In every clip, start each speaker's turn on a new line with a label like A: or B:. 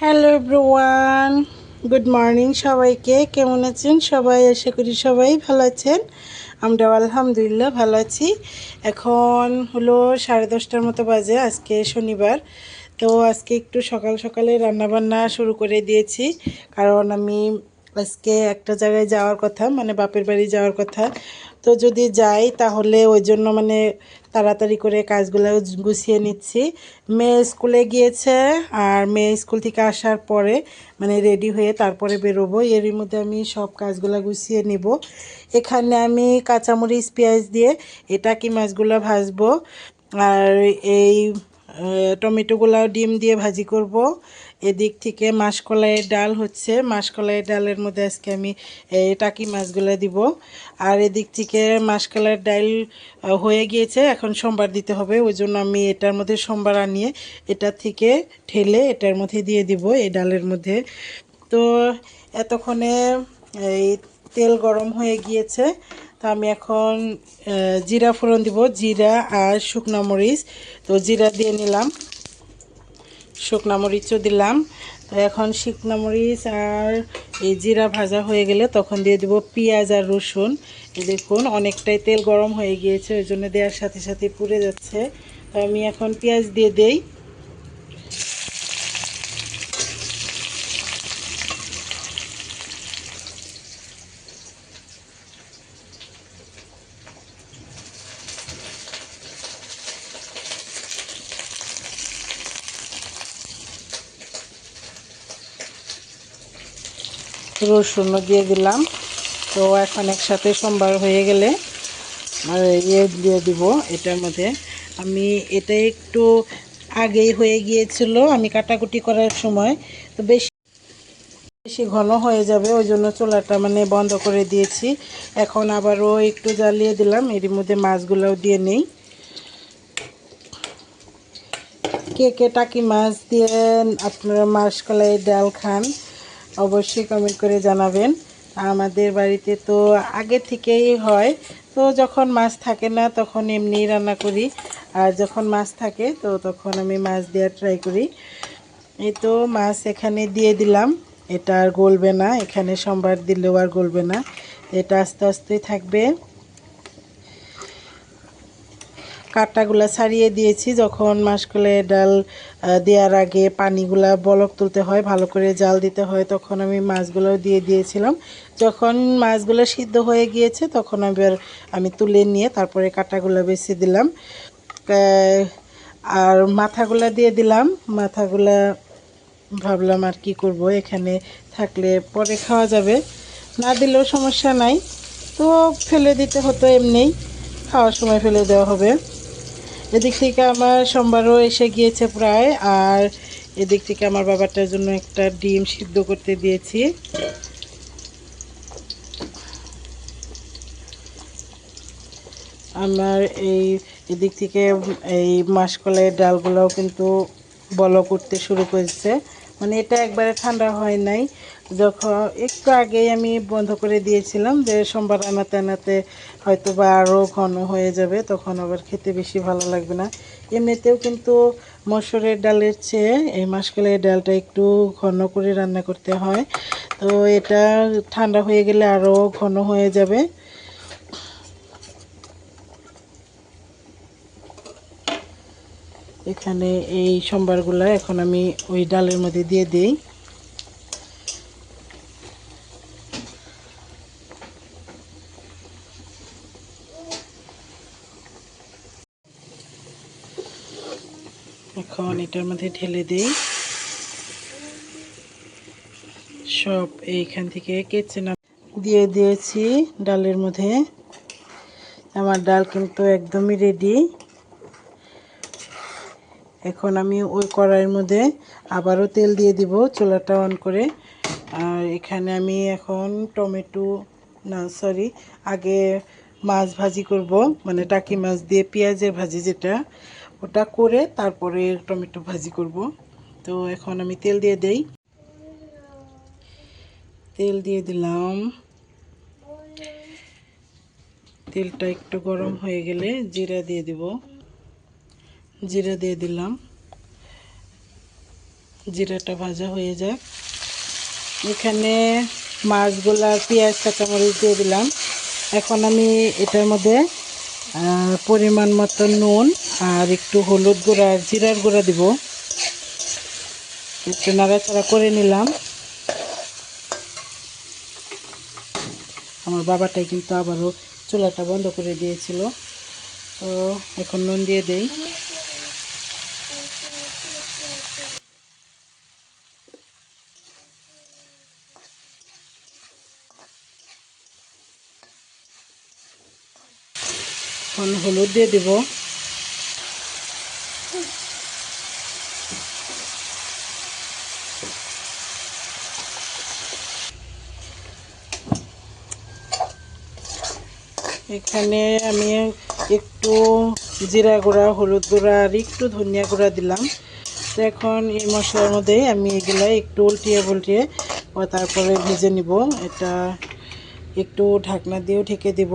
A: Hello everyone good morning সবাইকে। কেমন আছেন? সবাই আশা করি সবাই ভালো আছেন। আমরা আলহামদুলিল্লাহ ভালো আছি। এখন হলো সাড়ে দশটার মতো বাজে, আজকে শনিবার। তো আজকে একটু সকাল সকালে রান্নাবান্না শুরু করে দিয়েছি। কারণ আমি আজকে একটা জায়গায় যাওয়ার কথা মানে বাপের বাড়ি যাওয়ার কথা। তো যদি যাই, তাহলে ওই জন্য মানে তাড়াতাড়ি করে কাজগুলো গুছিয়ে নিচ্ছি। মেয়ে স্কুলে গিয়েছে আর মেয়ে স্কুল থেকে আসার পরে মানে রেডি হয়ে তারপরে বেরোবো। এরই মধ্যে আমি সব কাজগুলো গুছিয়ে নিব। এখানে আমি কাঁচামরিচ, পেঁয়াজ দিয়ে এটা কি মাছগুলো ভাজবো। আর এই টমেটোগুলো ডিম দিয়ে ভাজি করব। এদিক থেকে মাসকলাইয়ের ডাল হচ্ছে। মাসকলাইয়ের ডালের মধ্যে আজকে আমি টাকি মাছগুলো দিব। আর এদিক থেকে মাসকলাইয়ের ডাল হয়ে গিয়েছে। এখন সোমবার দিতে হবে, ওই জন্য আমি এটার মধ্যে সোমবার আনিয়ে এটা থেকে ঠেলে এটার মধ্যে দিয়ে দিব, এই ডালের মধ্যে। তো এতক্ষণে, এই, তেল গরম হয়ে গিয়েছে। তো আমি এখন জিরা ফোড়ন দিব, জিরা আর শুকনো মরিচ। তো জিরা দিয়ে নিলাম। শুকনো মরিচও দিলাম। তো এখন শুকনো মরিচ আর এই জিরা ভাজা হয়ে গেলে তখন দিয়ে দেবো পেঁয়াজ আর রসুন। দেখুন, অনেকটাই তেল গরম হয়ে গিয়েছে, ওই জন্য দেওয়ার সাথে সাথে পুড়ে যাচ্ছে। তো আমি এখন পেঁয়াজ দিয়ে দেই। রসুনও দিয়ে দিলাম। তো এখন একসাথে সোমবার হয়ে গেলে আর ইয়ে দিয়ে দিব এটার মধ্যে। আমি এটা একটু আগেই হয়ে গিয়েছিল আমি কাটাকুটি করার সময়। তো বেশি বেশি ঘন হয়ে যাবে, ওই জন্য চোলাটা মানে বন্ধ করে দিয়েছি। এখন আবারও একটু জ্বালিয়ে দিলাম, এর মধ্যে মাছগুলোও দিয়ে নেই। কে কে টাকি মাছ দিয়ে আপনারা মাছ কলাই ডাল খান অবশ্যই কমেন্ট করে জানাবেন। আমাদের বাড়িতে তো আগে থেকেই হয়। তো যখন মাছ থাকে না, তখন এমনিই রান্না করি। আর যখন মাছ থাকে, তো তখন আমি মাছ দেওয়ার ট্রাই করি। এই তো মাছ এখানে দিয়ে দিলাম। এটা আর গলবে না। এখানে সোমবার দিলেও আর গলবে না। এটা আস্তে আস্তেই থাকবে। কাটাগুলা ছাড়িয়ে দিয়েছি। যখন মাসকলে ডাল দেওয়ার আগে পানিগুলা বলক তুলতে হয়, ভালো করে জাল দিতে হয়, তখন আমি মাছগুলো দিয়ে দিয়েছিলাম। যখন মাছগুলো সিদ্ধ হয়ে গিয়েছে, তখন আবার আমি তুলে নিয়ে তারপরে কাটাগুলো বেছে দিলাম। আর মাথাগুলা দিয়ে দিলাম। মাথাগুলা ভাবলাম আর কি করব, এখানে থাকলে পরে খাওয়া যাবে। না দিলেও সমস্যা নাই। তো ফেলে দিতে হতো এমনিই খাওয়ার সময় ফেলে দেওয়া হবে। এদিক থেকে আমার সোমবারও এসে গিয়েছে প্রায়, আর এদিক থেকে আমার বাবাটার জন্য একটা ডিম সিদ্ধ করতে দিয়েছি। আমার এই এদিক থেকে এই মাসকলাইয়ের ডালগুলোও কিন্তু বলক করতে শুরু করেছে। মানে এটা একবারে ঠান্ডা হয় নাই। যখন একটু আগেই আমি বন্ধ করে দিয়েছিলাম যে সোমবার আনাতে আনাতে হয়তো বা আরও ঘন হয়ে যাবে, তখন আবার খেতে বেশি ভালো লাগবে না। এমনিতেও কিন্তু মসুরের ডালের চেয়ে এই মাসকলাইয়ের ডালটা একটু ঘন করে রান্না করতে হয়। তো এটা ঠান্ডা হয়ে গেলে আরও ঘন হয়ে যাবে। এখানে এই সোমবারগুলো এখন আমি ওই ডালের মধ্যে দিয়ে দিই। এখন এটার মধ্যে ঢেলে দিই। সব এইখান থেকে কেচে না দিয়ে দিয়েছি ডালের মধ্যে। আমার ডাল কিন্তু একদমই রেডি এখন আমি ওই কড়াইয়ের মধ্যে আবারও তেল দিয়ে দিব, চুলাটা অন করে। আর এখানে আমি এখন টমেটো, না সরি আগে মাছ ভাজি করব মানে টাকি মাছ দিয়ে পেঁয়াজের ভাজি যেটা, ওটা করে তারপরে টমেটো ভাজি করব। তো এখন আমি তেল দিয়ে দেই। তেল দিয়ে দিলাম। তেলটা একটু গরম হয়ে গেলে জিরা দিয়ে দিব। জিরা দিয়ে দিলাম। জিরাটা ভাজা হয়ে যাক। এখানে মাছগুলা পেঁয়াজ, কাঁচামরিচ দিয়ে দিলাম। এখন আমি এটার মধ্যে পরিমাণ মতো নুন আর একটু হলুদ গুঁড়া জিরার গুঁড়া দিব। একটু নাড়াচাড়া করে নিলাম। আমার বাবাটাই কিন্তু আবারও চুলাটা বন্ধ করে দিয়েছিল। তো এখন নুন দিয়ে দেই। এখন হলুদ দিয়ে দিব। এখানে আমি একটু জিরা গুঁড়া, হলুদ গুঁড়া আর একটু ধনিয়া গুঁড়া দিলাম। তো এখন এই মশলার মধ্যে আমি এগুলো একটু উল্টিয়ে উল্টিয়ে তারপরে ভেজে নিব। এটা একটু ঢাকনা দিয়েও ঢেকে দিব।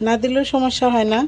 A: না দিলেও সমস্যা হয় না।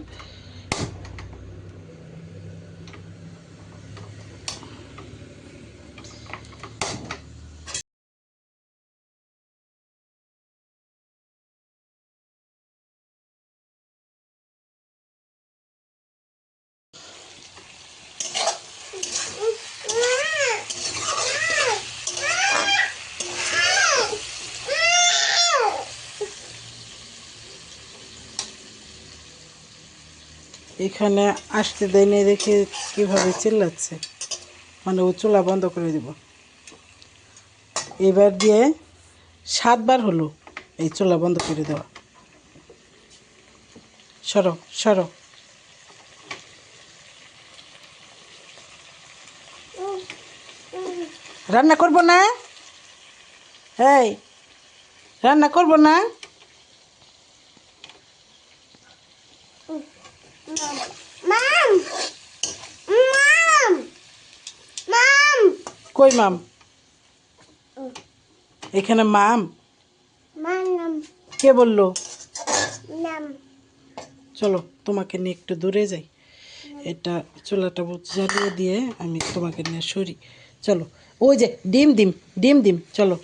A: এখানে আসতে দেয়নি দেখে কীভাবে চিল্লাচ্ছে? মানে ও চুলা বন্ধ করে দিব। এবার দিয়ে সাতবার হলো এই চুলা বন্ধ করে দেওয়া। সরো সরো। রান্না করব না? এই রান্না করব না?
B: Mom! Mom! Mom!
A: কই মাম? এখানে মাম। কে বলল? চলো তোমাকে নিয়ে একটু দূরে যাই। এটা চুলাটা জ্বালিয়ে দিয়ে আমি তোমাকে নিয়ে সরি। চলো ওই যে ডিম ডিম ডিম ডিম চলো।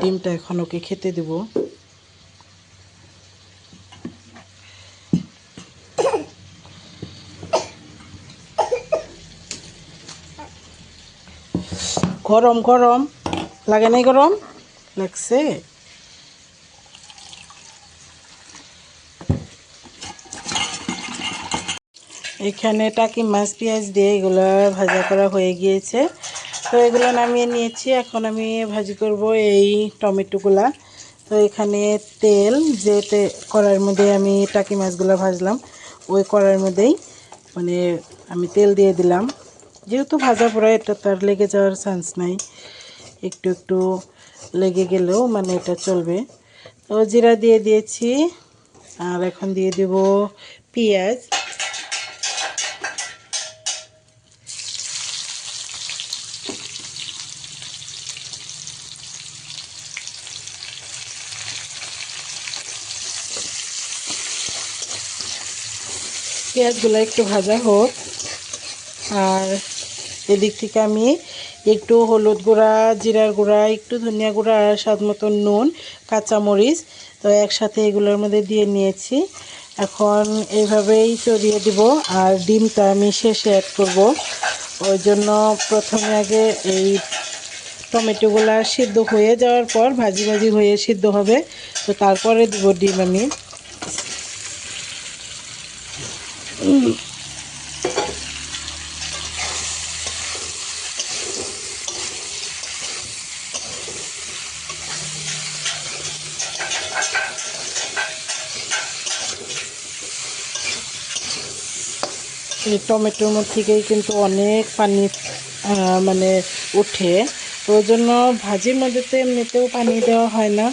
A: ডিমটা এখন ওকে খেতে দেবো। গরম গরম। লাগে নাই গরম? লাগছে। এখানে টাকি মাছ, পেঁয়াজ দিয়ে এগুলো ভাজা করা হয়ে গিয়েছে। তো এগুলো নামিয়ে নিয়েছি। এখন আমি ভাজি করব এই টমেটোগুলা। তো এখানে তেল যে কড়াইয়ের মধ্যে আমি টাকি মাছগুলো ভাজলাম, ওই কড়াইয়ের মধ্যেই মানে আমি তেল দিয়ে দিলাম। যেহেতু ভাজা পড়া, এটা তার লেগে যাওয়ার চান্স নাই। একটু একটু লেগে গেলেও মানে এটা চলবে। তো জিরা দিয়ে দিয়েছি, আর এখন দিয়ে দেব পেঁয়াজ। পেঁয়াজগুলো একটু ভাজা হোক, আর এদিক থেকে আমি একটু হলুদ গুঁড়া, জিরার গুঁড়া, একটু ধনিয়া গুঁড়া আর স্বাদ মতন নুন, কাঁচামরিচ। তো একসাথে এগুলোর মধ্যে দিয়ে নিয়েছি। এখন এইভাবেই চড়িয়ে দিব আর ডিমটা আমি শেষে অ্যাড করব। ওই জন্য প্রথমে আগে এই টমেটোগুলো সিদ্ধ হয়ে যাওয়ার পর ভাজি ভাজি হয়ে সিদ্ধ হবে। তো তারপরে দিব ডিম আমি। এই টমেটোর মধ্যে থেকেই কিন্তু অনেক পানি মানে উঠে ওই জন্য ভাজির মধ্যে তো এমনিতেও পানি দেওয়া হয় না।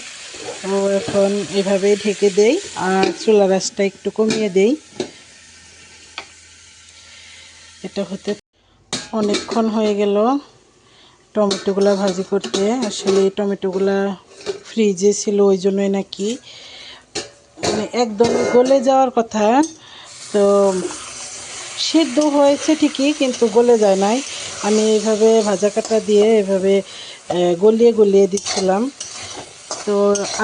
A: তো এখন এভাবেই ঢেকে দেই আর চুলা রাসটা একটু কমিয়ে দেই। এটা হতে অনেকক্ষণ হয়ে গেল টমেটোগুলা ভাজি করতে। আসলে টমেটোগুলা ফ্রিজে ছিল, ওই জন্যই নাকি মানে একদম গলে যাওয়ার কথা। তো সিদ্ধ হয়েছে ঠিকই, কিন্তু গলে যায় নাই। আমি এইভাবে ভাজা কাটা দিয়ে এভাবে গলিয়ে গলিয়ে দিচ্ছিলাম। তো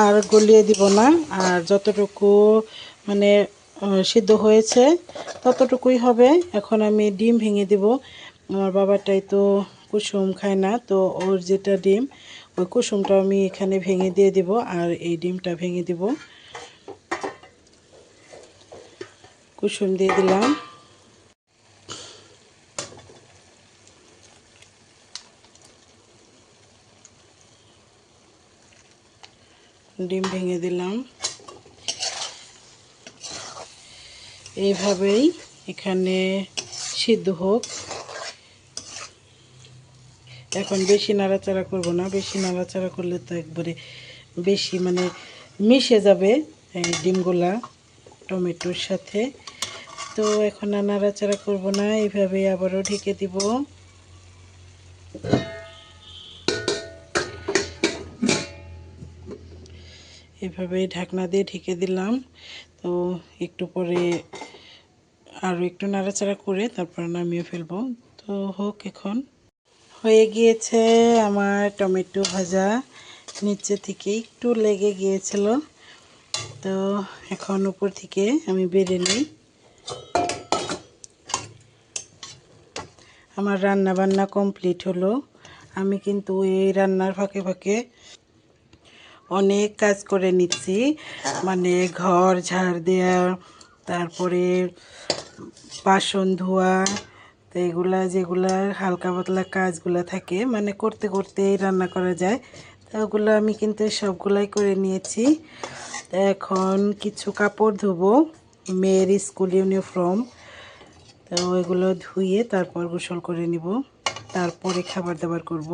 A: আর গলিয়ে দিব না, আর যতটুকু মানে সিদ্ধ হয়েছে ততটুকুই হবে। এখন আমি ডিম ভেঙে দিব। আমার বাবাটাই তো কুসুম খায় না, তো ওর যেটা ডিম, ওই কুসুমটা আমি এখানে ভেঙে দিয়ে দিব, আর এই ডিমটা ভেঙে দিব। কুসুম দিয়ে দিলাম। ডিম ভেঙে দিলাম। এইভাবেই এখানে সিদ্ধ হোক। এখন বেশি নাড়াচাড়া করব না, বেশি নাড়াচাড়া করলে তো একবারে বেশি মানে মিশে যাবে এই ডিমগুলা টমেটোর সাথে। তো এখন আর নাড়াচাড়া করব না এইভাবে আবারও ঢেকে দিব। এভাবে ঢাকনা দিয়ে ঢেকে দিলাম। তো একটু পরে আরও একটু নাড়াচাড়া করে তারপর নামিয়ে ফেলব। তো হোক এখন। হয়ে গিয়েছে আমার টমেটো ভাজা। নিচে থেকে একটু লেগে গিয়েছিল। তো এখন উপর থেকে আমি বেড়ে নিই। আমার রান্না বান্না কমপ্লিট হলো। আমি কিন্তু এই রান্নার ফাঁকে ফাঁকে অনেক কাজ করে নিচ্ছি। মানে ঘর, ঝাড় দেওয়া, তারপরে বাসন ধোয়া, তো এগুলা যেগুলা হালকা পাতলা কাজগুলা থাকে মানে করতে করতেই রান্না করা যায়। তো ওগুলো আমি কিন্তু সবগুলাই করে নিয়েছি। এখন কিছু কাপড় ধোবো, মেয়ের স্কুল ইউনিফর্ম। তো ওইগুলো ধুয়ে তারপর গোসল করে নিব। তারপরে খাবার দাবার করব।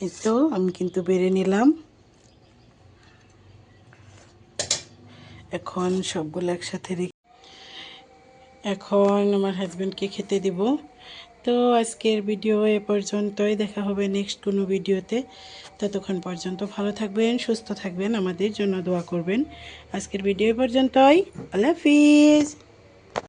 A: এই তো আমি কিন্তু বেড়ে নিলাম। এখন সবগুলো একসাথে রেখে এখন আমার হাজব্যান্ডকে খেতে দিব। তো আজকের ভিডিও এ পর্যন্তই দেখা হবে নেক্সট কোনো ভিডিওতে ততক্ষণ পর্যন্ত ভালো থাকবেন, সুস্থ থাকবেন, আমাদের জন্য দোয়া করবেন। আজকের ভিডিও এ পর্যন্তই। আল্লাহ হাফিজ।